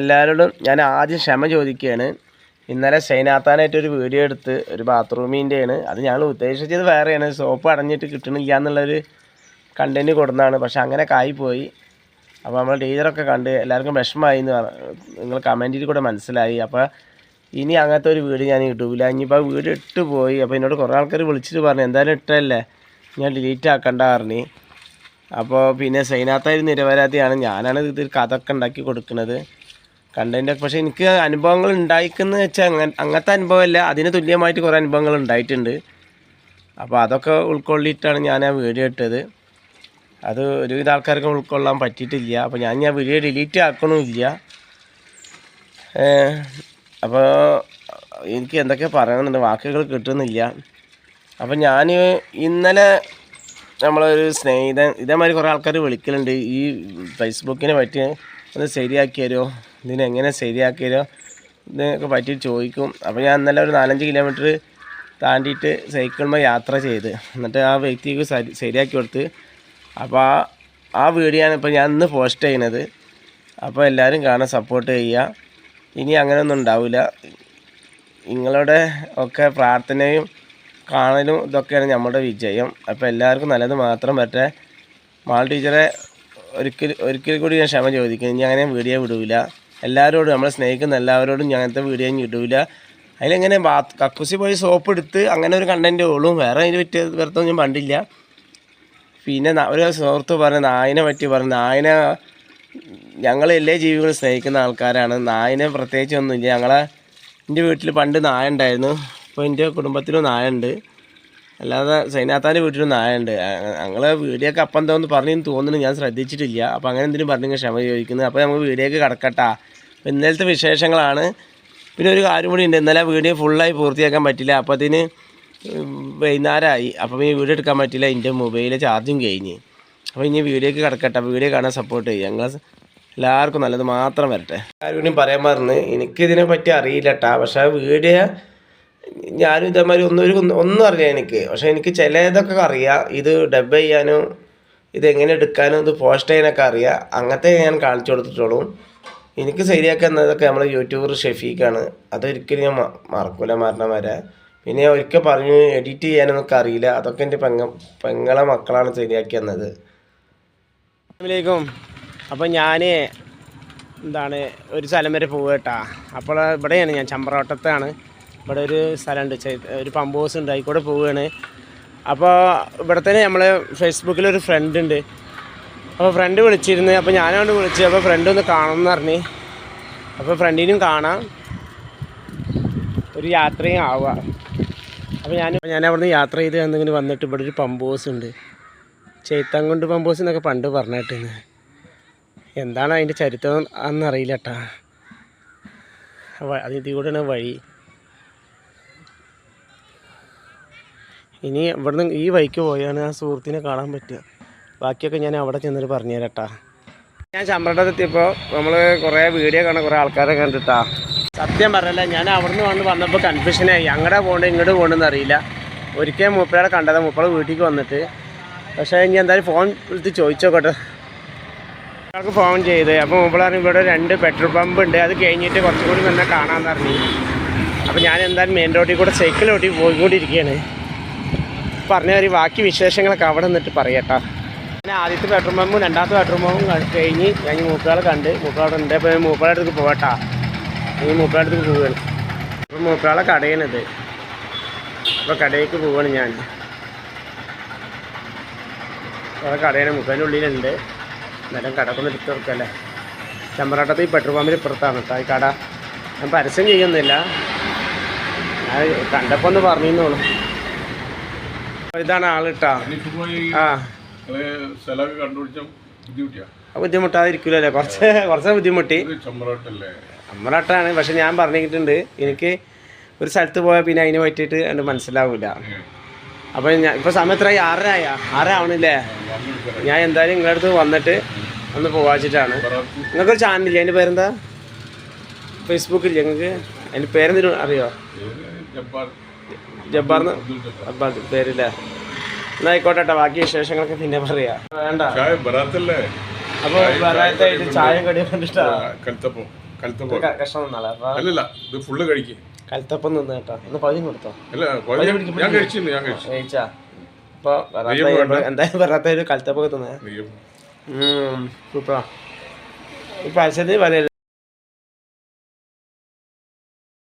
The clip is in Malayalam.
എല്ലാവരോടും ഞാൻ ആദ്യം ക്ഷമ ചോദിക്കുകയാണ്. ഇന്നലെ ഷൈനാത്താനായിട്ടൊരു വീഡിയോ എടുത്ത് ഒരു ബാത്റൂമിന്റെയാണ് അത് ഞങ്ങൾ ഉദ്ദേശിച്ചത് വേറെയാണ്. സോപ്പ് അടഞ്ഞിട്ട് കിട്ടണില്ല എന്നുള്ളൊരു കണ്ടന്റ് കൊടുന്നതാണ് പക്ഷെ അങ്ങനെ കായിപ്പോയി അപ്പോൾ നമ്മൾ ടീച്ചറൊക്കെ കണ്ട് എല്ലാവർക്കും വിഷമമായി എന്ന് നിങ്ങൾ കമന്റിൽ കൂടെ മനസ്സിലായി. അപ്പോൾ ഇനി അങ്ങനത്തെ ഒരു വീട് ഞാൻ ഇടൂല. ഇനിയിപ്പോൾ വീട് ഇട്ട് പോയി. അപ്പോൾ എന്നോട് കുറേ ആൾക്കാർ വിളിച്ചിട്ട് പറഞ്ഞു എന്തായാലും ഇട്ടല്ലേ? ഞാൻ ഡിലീറ്റ് ആക്കണ്ട പറഞ്ഞു. അപ്പോൾ പിന്നെ സൈനാത്തായി നിരപരാധിയാണ്. ഞാനാണ് ഇത് ഒക്കെ ഉണ്ടാക്കി കൊടുക്കുന്നത്. കണ്ടന്റ് പക്ഷേ എനിക്ക് അനുഭവങ്ങൾ ഉണ്ടായിക്കുന്ന വെച്ചാൽ അങ്ങനെ അങ്ങനത്തെ അനുഭവമല്ല. അതിന് തുല്യമായിട്ട് കുറേ അനുഭവങ്ങൾ ഉണ്ടായിട്ടുണ്ട്. അപ്പോൾ അതൊക്കെ ഉൾക്കൊള്ളിയിട്ടാണ് ഞാൻ ആ വീഡിയോ ഇട്ടത്. അത് ഒരുവിധ ആൾക്കാർക്ക് ഉൾക്കൊള്ളാൻ പറ്റിയിട്ടില്ല. അപ്പോൾ ഞാൻ ഞാൻ വീഡിയോ ഡിലീറ്റ് ആക്കണമില്ല. അപ്പോൾ എനിക്ക് എന്തൊക്കെ പറയണമെന്നുണ്ട് വാക്കുകൾ കിട്ടുന്നില്ല. അപ്പോൾ ഞാൻ ഇന്നലെ നമ്മളൊരു സ്നേഹിതൻ ഇതേമാതിരി കുറേ ആൾക്കാർ വിളിക്കലുണ്ട്. ഈ ഫേസ്ബുക്കിനെ പറ്റി ഒന്ന് ശരിയാക്കി തരുമോ ഇതിനെങ്ങനെ ശരിയാക്കി തരുമോ ഇതിനൊക്കെ പറ്റി ചോദിക്കും. അപ്പോൾ ഞാൻ ഇന്നലെ ഒരു നാലഞ്ച് കിലോമീറ്റർ താണ്ടിയിട്ട് സൈക്കിളുമ്പോൾ യാത്ര ചെയ്ത്. എന്നിട്ട് ആ വ്യക്തിക്ക് ശരിയാക്കി കൊടുത്ത്. അപ്പോൾ ആ ആ വീഡിയോ ആണ് ഇപ്പോൾ ഞാൻ ഇന്ന് പോസ്റ്റ് ചെയ്യുന്നത്. അപ്പോൾ എല്ലാവരും കാണാൻ സപ്പോർട്ട് ചെയ്യുക ഇനി അങ്ങനെയൊന്നും ഉണ്ടാവില്ല നിങ്ങളുടെ ഒക്കെ പ്രാർത്ഥനയും കാണലും ഇതൊക്കെയാണ് നമ്മുടെ വിജയം. അപ്പോൾ എല്ലാവർക്കും നല്ലത് മാത്രം പറ്റേ. മാൾ ടീച്ചറെ ഒരിക്കൽ ഒരിക്കൽ കൂടി ഞാൻ ക്ഷമ ചോദിക്കുന്നു. ഞാൻ അങ്ങനെ വീഡിയോ വിടൂല. എല്ലാവരോടും നമ്മളെ സ്നേഹിക്കുന്ന എല്ലാവരോടും ഞാൻ അങ്ങനത്തെ വീഡിയോ ഞാൻ ഇടൂല. അതിലെങ്ങനെ ബാത്ത് കക്കൂസി പോയി സോപ്പ് എടുത്ത് അങ്ങനെ ഒരു കണ്ടന്റ് ഉള്ളൂ. വേറെ അതിന് പറ്റിയ വെറുതെ ഞാൻ പണ്ടില്ല. പിന്നെ ഒരു സുഹൃത്ത് പറഞ്ഞ നായനെ പറ്റി പറഞ്ഞു നായനെ ഞങ്ങൾ എല്ലാ ജീവികളും സ്നേഹിക്കുന്ന ആൾക്കാരാണ്. നായനെ പ്രത്യേകിച്ച് ഒന്നുമില്ല. ഞങ്ങളെ എന്റെ വീട്ടിൽ പണ്ട് നായ ഉണ്ടായിരുന്നു. ഇപ്പോൾ എന്റെ കുടുംബത്തിലും നായ ഉണ്ട്. അല്ലാതെ സൈനാത്താന്റെ വീട്ടിലൊന്നും ആയുണ്ട് ഞങ്ങളെ വീഡിയോക്ക് അപ്പം എന്തോന്ന് പറഞ്ഞു തോന്നുന്നു. ഞാൻ ശ്രദ്ധിച്ചിട്ടില്ല. അപ്പോൾ അങ്ങനെ എന്തിനും പറഞ്ഞു ക്ഷമ ചോദിക്കുന്നത് അപ്പോൾ നമുക്ക് വീഡിയോക്ക് കിടക്കട്ടാ. അപ്പോൾ ഇന്നലത്തെ വിശേഷങ്ങളാണ്. പിന്നെ ഒരു കാര്യം കൂടി ഉണ്ട്. ഇന്നലെ വീഡിയോ ഫുള്ളായി പൂർത്തിയാക്കാൻ പറ്റില്ല. അപ്പോൾ അതിന് വൈകുന്നേരമായി. അപ്പം ഈ വീഡിയോ എടുക്കാൻ പറ്റില്ല. എന്റെ മൊബൈലിൽ ചാർജും കഴിഞ്ഞ്. അപ്പോൾ ഇനി വീഡിയോക്ക് കിടക്കട്ടെ. വീഡിയോ കാണാൻ സപ്പോർട്ട് ചെയ്യും ഞങ്ങൾ എല്ലാവർക്കും നല്ലത് മാത്രം വരട്ടെ. ആരും പറയാൻ പറഞ്ഞ് എനിക്കിതിനെ പറ്റി അറിയില്ല കേട്ടാ പക്ഷേ വീഡിയോ ഞാനും ഇതേമാതിരി ഒന്നൊരു ഒന്നും അറിയാം എനിക്ക്. പക്ഷേ എനിക്ക് ചിലതൊക്കെ അറിയാം. ഇത് ഡബ് ചെയ്യാനും ഇതെങ്ങനെ എടുക്കാനും ഇത് പോസ്റ്റ് ചെയ്യാനൊക്കെ അറിയാം. അങ്ങനത്തെ ഞാൻ കാണിച്ചു കൊടുത്തിട്ടുള്ളൂ. എനിക്ക് ശരിയാക്കുന്നതൊക്കെ നമ്മൾ യൂട്യൂബർ ഷെഫീഖാണ് അതൊരിക്കലും ഞാൻ മറക്കൂല മരണം വരെ പിന്നെ ഒരിക്കൽ പറഞ്ഞു എഡിറ്റ് ചെയ്യാനൊന്നും അറിയില്ല. അതൊക്കെ എന്റെ പെങ്ങ പെങ്ങളെ മക്കളാണ് ശരിയാക്കി തന്നത്. അസ്സലാമലൈക്കും. അപ്പോൾ ഞാൻ എന്താണ് ഒരു സ്ഥലം വരെ പോവുക കേട്ടോ അപ്പോൾ ഇവിടെയാണ് ഞാൻ ചമ്പ്രവട്ടത്താണ്. ഇവിടെ ഒരു സ്ഥലമുണ്ട്. ഒരു പമ്പ് ഹൗസ് ഉണ്ട്. അതിക്കൂടെ പോവുകയാണ്. അപ്പോൾ ഇവിടെ തന്നെ നമ്മളെ ഫേസ്ബുക്കിൽ ഒരു ഫ്രണ്ട് ഉണ്ട്. അപ്പോൾ ഫ്രണ്ട് വിളിച്ചിരുന്നു അപ്പോൾ ഞാനവിടെ വിളിച്ചു അപ്പോൾ ഫ്രണ്ട് ഒന്ന് കാണണം എന്ന് പറഞ്ഞ്. അപ്പോൾ ഫ്രണ്ടിനും കാണാം. ഒരു യാത്രയും ആവുക. അപ്പോൾ ഞാൻ ഞാൻ അവിടുന്ന് യാത്ര ചെയ്ത് എന്നിങ്ങനെ വന്നിട്ട് ഇവിടെ ഒരു പമ്പ് ഹൗസ് ഉണ്ട്. ചേത്തങ്കുണ്ട് പമ്പ് ഹൗസ് എന്നൊക്കെ പണ്ട് പറഞ്ഞിട്ടുണ്ട്. എന്താണ് അതിന്റെ ചരിത്രം അന്നറിയില്ല കേട്ടാ അതിൽ കൂടെയാണ് വഴി. ഇനി ഇവിടുന്ന് ഈ വഴിക്ക് പോയാണ് ആ സുഹൃത്തിനെ കാണാൻ പറ്റുക. ബാക്കിയൊക്കെ ഞാൻ അവിടെ ചെന്നിട്ട് പറഞ്ഞു തരാട്ടാ ഞാൻ ചമ്പ്രടത്തെത്തിയപ്പോൾ നമ്മൾ കുറേ വീഡിയോ കാണാൻ കുറേ ആൾക്കാരെ കണ്ടിട്ടാ. സത്യം പറഞ്ഞല്ല ഞാൻ അവിടുന്ന് വന്ന് വന്നപ്പോൾ കൺഫ്യൂഷനായി അങ്ങടെ പോകണ്ട ഇങ്ങോട്ട് പോകണമെന്ന് അറിയില്ല. ഒരിക്കൽ മൂപ്പയുടെ കണ്ടത് മൂപ്പൾ വീട്ടിലേക്ക് വന്നിട്ട്. പക്ഷേ ഞാൻ എന്തായാലും ഫോൺ വിളിച്ച് ചോദിച്ചോക്കട്ടെ. ഒരാൾക്ക് ഫോൺ ചെയ്ത് അപ്പോൾ മൂപ്പള പറഞ്ഞു ഇവിടെ രണ്ട് പെട്രോൾ പമ്പ് ഉണ്ട്. അത് കഴിഞ്ഞിട്ട് കുറച്ചും കൂടി നിന്നെ കാണാമെന്ന് പറഞ്ഞു. അപ്പോൾ ഞാൻ എന്തായാലും മെയിൻ റോഡിൽ കൂടെ സൈക്കിൾ ഓട്ടി പോയിക്കൊണ്ടിരിക്കുകയാണ്. പറഞ്ഞ ഒരു ബാക്കി വിശേഷങ്ങളൊക്കെ അവിടെ നിന്നിട്ട് പറയട്ടോ. ഞാൻ ആദ്യത്തെ ബെഡ്റൂം പമ്പും രണ്ടാമത്തെ ബെഡ്റൂം പമ്പും കഴിഞ്ഞ് ഞാൻ ഈ മൂപ്പകളെ കണ്ട്. മൂപ്പളവിടെ ഉണ്ട്. അപ്പോൾ മൂപ്പളുടെ അടുത്ത് പോകട്ടാ. ഈ മൂപ്പളുടെ അടുത്ത് പോവുകയാണ് അപ്പോൾ മൂപ്പളെ കടയാണിത് അപ്പോൾ കടയിലേക്ക് പോവുകയാണ് ഞാൻ. അവിടെ കടയാണ്. മുപ്പതിന്റെ ഉള്ളിലുണ്ട്. എന്നാലും കടക്കൊന്ന് എടുത്ത് കൊടുക്കല്ലേ. ചെമ്പറാട്ടത്ത് ഈ പെട്രോൾ പമ്പിൽ ഇപ്പുറത്താണ് കേട്ടോ ഈ കട. ഞാൻ പരസ്യം ചെയ്യുന്നില്ല. ഞാൻ കണ്ടപ്പോൾ ഒന്ന് പറഞ്ഞോളൂ ഇതാണ് ആളിട്ടാ. ആ. സ്ഥലമൊക്കെ കണ്ടുപിടിച്ച ബുദ്ധിമുട്ടിയാ. കുറച്ച് കുറച്ച് ബുദ്ധിമുട്ടി. ചമ്മറാട്ടാണ്. പക്ഷെ ഞാൻ പറഞ്ഞിട്ടുണ്ട് എനിക്ക് ഒരു സ്ഥലത്ത് പോയാൽ പിന്നെ അതിന് പറ്റിയിട്ട് എന്റെ മനസ്സിലാവില്ല അപ്പോൾ ഞാൻ ഇപ്പോൾ സമയം എത്രയായി ആറര ആയാ ആറര ആവണില്ലേ ഞാൻ എന്തായാലും നിങ്ങളുടെ അടുത്ത് വന്നിട്ട് ഒന്ന് പോവാച്ചിട്ടാണ്. നിങ്ങൾക്കൊരു ചാനലില്ലേ? അതിന്റെ പേരെന്താ? ഫേസ്ബുക്കില്ലേ നിങ്ങൾക്ക്? അതിന്റെ പേരെന്തെങ്കിലും അറിയോ? ജബ്ബാർന്ന് അബ്ദുൽ പേരില്ല? അബ്ബാദ് പേരില്ലേ എന്നാ ആയിക്കോട്ടെ ബാക്കി വിശേഷങ്ങളൊക്കെ പിന്നെ പറയാം. വേണ്ട. അപ്പോൾ വരാത്തായിട്ട് ചായ കടി കൽത്തപ്പം. അപ്പൊ നിന്ന് കേട്ടോ. ഒന്ന് പകുതി കൊടുത്തോ? കഴിച്ചു? എന്തായാലും കൽത്തപ്പൊക്കെ തിന്നേ. ഇപ്പൊ അച്ഛന് പറയല്ലേ